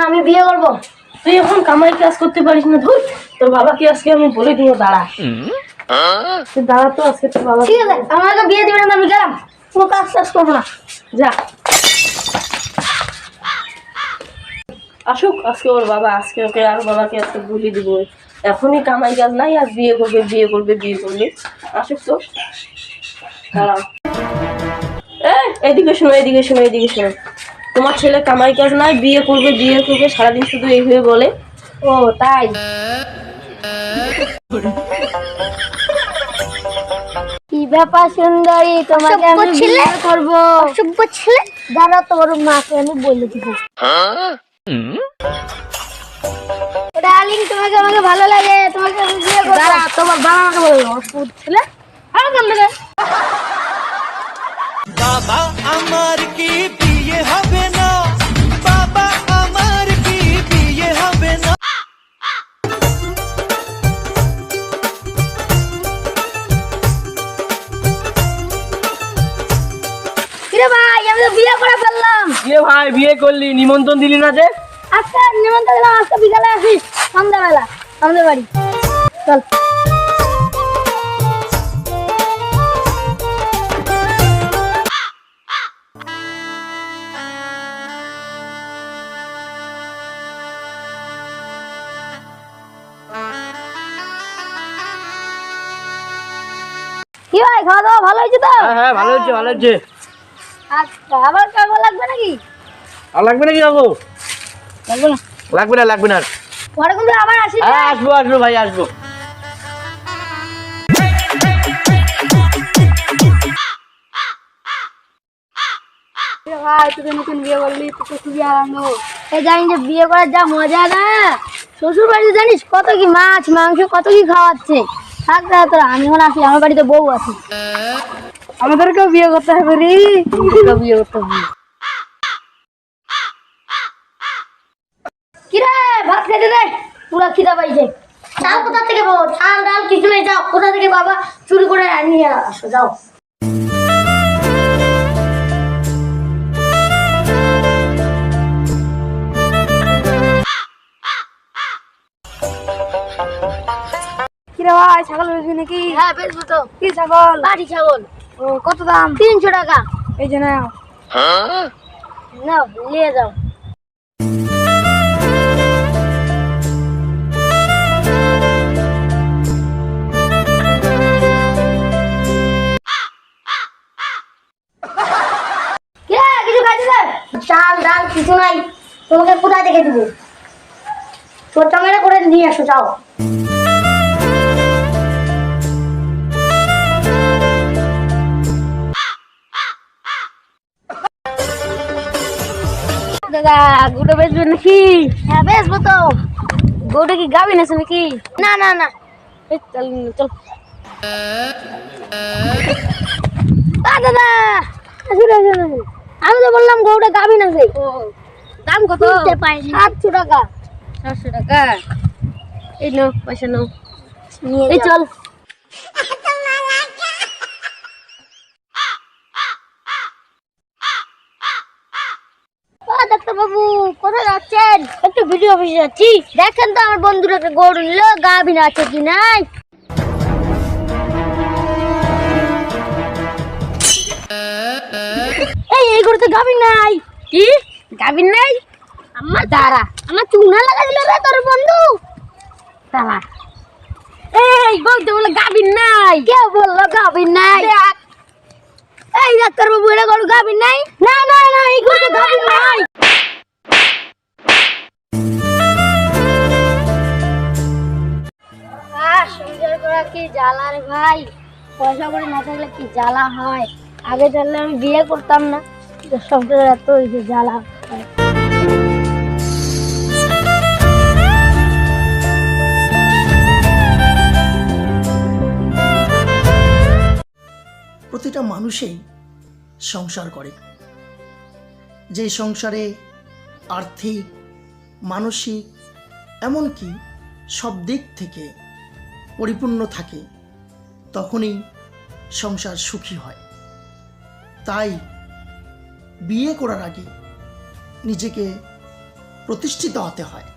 না আমি বিয়ে করব। তুই এখন কামাই কাজ করতে পারিস না ধুর। তোর বাবাকে আজকে আমি বলে দিব দাঁড়া। দাঁড়া তো আজকে তোর বাবা ঠিক আছে আমাকে বিয়ে দিবেন না আমি গেলাম। কোনো কাজ টাজ করব না। যা। আসুক আজকে ওর বাবা আজকে ওকে আর বাবাকে আজকে বলে দিব। এখনই কামাই কাজ নাই আর বিয়ে করবে বিয়ে করবে বিয়ে করবে। আসুক তো। দাঁড়াও এদিকে শোনো এদিকে শোনো এদিকে শোনো। তোমার ছেলে কামাই কাজ নাই বিয়ে করবে বিয়ে করবে সারাদিন শুধু এইভাবে বলে। ও তাই? কি ব্যাপার সুন্দরী? তোমাকে আমি বিয়ে করব। অসভ্য ছেলে? দাঁড়া তোমার মাকে আমি বলে দিব। ডার্লিং তোমাকে আমাকে ভালো লাগে তোমাকে আমি বিয়ে করব। দাঁড়া তোমার বাবা আমাকে বলবে অসভ্য ছেলে? আর কেন বাবা আমার কিরে ভাই আমি তো বিয়ে করে ফেললাম। কিরে ভাই বিয়ে করলি নিমন্ত্রণ দিলি না যে? আজকে নিমন্ত্রণ দিলাম আজকে বিকালে আসিস সন্ধ্যাবেলা আমাদের বাড়ি। চল। কি ভাই খাওয়া দাওয়া ভালো হয়েছে তো? হ্যাঁ হ্যাঁ ভালো হচ্ছে ভালো হচ্ছে আচ্ছা আবার কাগজ লাগবে নাকি? আর লাগবে নাকি কাকু লাগবে না। লাগবে না লাগবে না পরে কিন্তু আবার আসিস হ্যাঁ আসব আসব ভাই আসব। ভাই তুই নতুন বিয়ে করলি তোকে খুবই আনন্দ। এই জানি যে বিয়ে করার যা মজা না শ্বশুর বাড়িতে জানিস কত কি মাছ মাংস কত কি খাওয়াচ্ছে? থাক তোরা আমি এখন আসি আমার বাড়িতে বউ আছে। আমাদেরকেও বিয়ে করতে হবে রে। বিয়ে করতে হবে। কিরে ভাত খেতে দে। পুরা খিদা পাইছে। চাল কোথা থেকে পাবো? চাল ডাল কিছু নেই যাও। কোথা থেকে বাবা চুরি করে নিয়ে আসো যাও। কিরে ভাই ছাগল বেচবি নাকি? হ্যাঁ বেচবো তো। কি ছাগল? বাড়ি ছাগল। কত দাম? তিনশো টাকা। এই যে নাও। নাও নিয়ে যাও। চাল ডাল কিছু নাই। তোমাকে কোথায় থেকে দিব? তোর টামেরা করে নিয়ে আসো যাও। দাদা বেচবি নাকি? হ্যাঁ বেসবো তো। গরুটা কি গাবি নাকি? না না না। চল চল। দাদা। আসুন আসুন আসুন। আমি তো বললাম গরুটা গাবি না সেই দাম কত? সাতশো টাকা। চারশো টাকা। এই নাও পয়সা নাও। এই চল ও ডাক্তার বাবু কোথায় যাচ্ছেন? একটু ভিডিও অফিসে যাচ্ছি। দেখেন তো আমার বন্ধুরা একটা গরু নিল গাভিন আছে কি নাই? এই এই গরুতে গাভিন নাই। কি? গাবিন নাই? আমার দাঁড়া। আমার চুনা লাগা দিল রে তোর বন্ধু। দাঁড়া। এই গরুতে বলে গাবিন নাই। কে বলল গাভিন নাই? এই ডাক্তার বাবু এটা গরু গাভিন নাই? না না না এই গরু গাভিন নাই। ভাই? পয়সা করে না থাকলে কি জ্বালা হয়? আগে জানলে আমি বিয়ে করতাম না। এত জ্বালা। প্রতিটা মানুষেই সংসার করে। যে সংসারে আর্থিক, মানসিক, এমনকি সব দিক থেকে পরিপূর্ণ থাকে তখনই সংসার সুখী হয়। তাই বিয়ে করার আগে নিজেকে প্রতিষ্ঠিত হতে হয়।